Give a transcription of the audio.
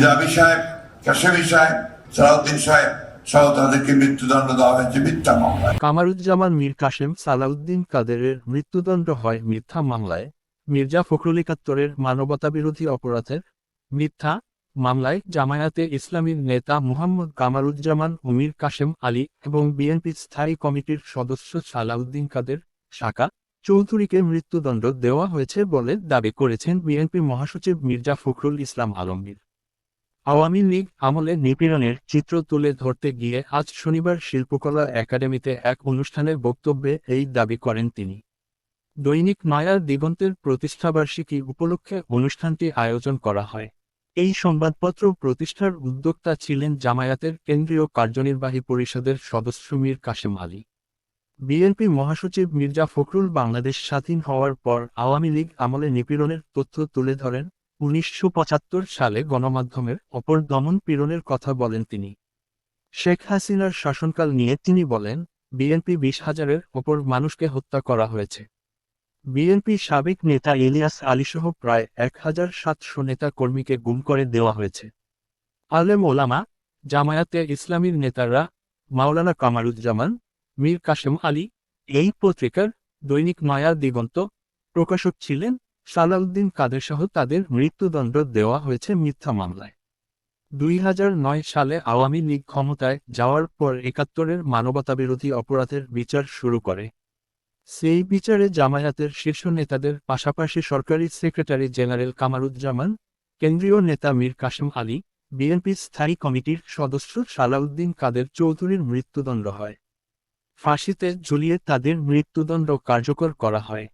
নিজামী সাহেব কাশেমি সাহেব সালাউদ্দিন সাহেব সহ তাদেরকে মৃত্যুদণ্ড দেওয়া হয়েছে মিথ্যা মামলায় কামারুজ্জামান মীর সালাউদ্দিন কাদেরের মৃত্যুদণ্ড হয় মিথ্যা মামলায় মির্জা ফখরুল একাত্তরের মানবতাবিরোধী অপরাধের মিথ্যা মামলায় জামায়াতে ইসলামীর নেতা মুহাম্মদ কামারুজ্জামান ও মীর কাসেম আলী এবং বিএনপির স্থায়ী কমিটির সদস্য সালাউদ্দিন কাদের শাখা চৌধুরীকে মৃত্যুদণ্ড দেওয়া হয়েছে বলে দাবি করেছেন বিএনপি মহাসচিব মির্জা ফখরুল ইসলাম আলমগীর আওয়ামী লীগ আমলে নিপীড়নের চিত্র তুলে ধরতে গিয়ে আজ শনিবার শিল্পকলা একাডেমিতে এক অনুষ্ঠানের বক্তব্যে এই দাবি করেন তিনি। দৈনিক নয়া দিগন্তের প্রতিষ্ঠাবার্ষিকী উপলক্ষে অনুষ্ঠানটি আয়োজন করা হয়। এই সংবাদপত্র প্রতিষ্ঠার উদ্যোক্তা ছিলেন জামায়াতের কেন্দ্রীয় কার্যনির্বাহী পরিষদের সদস্য মীর কাশেম আলী। বিএনপি মহাসচিব মির্জা ফখরুল বাংলাদেশ স্বাধীন হওয়ার পর আওয়ামী লীগ আমলে নিপীড়নের তথ্য তুলে ধরেন উনিশশো পঁচাত্তর সালে গণমাধ্যমের অপর দমন পীড়নের কথা বলেন তিনি। শেখ হাসিনার শাসনকাল নিয়ে তিনি বলেন, বিএনপি বিশ হাজারের ওপর মানুষকে হত্যা করা হয়েছে। বিএনপি সাবেক নেতা ইলিয়াস আলীসহ প্রায় এক হাজার সাতশো নেতা কর্মীকে গুম করে দেওয়া হয়েছে। আলেম ওলামা, জামায়াতে ইসলামীর নেতারা, মাওলানা কামারুজ্জামান, মীর কাশেম আলী, এই পত্রিকার দৈনিক নয়া দিগন্ত প্রকাশক ছিলেন সালাউদ্দিন কাদের সহ তাদের মৃত্যুদণ্ড দেওয়া হয়েছে মিথ্যা মামলায়। দুই হাজার নয় সালে আওয়ামী লীগ ক্ষমতায় যাওয়ার পর একাত্তরের মানবতাবিরোধী অপরাধের বিচার শুরু করে। সেই বিচারে জামায়াতের শীর্ষ নেতাদের পাশাপাশি সরকারি সেক্রেটারি জেনারেল কামারুজ্জামান, কেন্দ্রীয় নেতা মীর কাসেম আলী, বিএনপি স্থায়ী কমিটির সদস্য সালাউদ্দিন কাদের চৌধুরীর মৃত্যুদণ্ড হয়। ফাঁসিতে ঝুলিয়ে তাদের মৃত্যুদণ্ড কার্যকর করা হয়।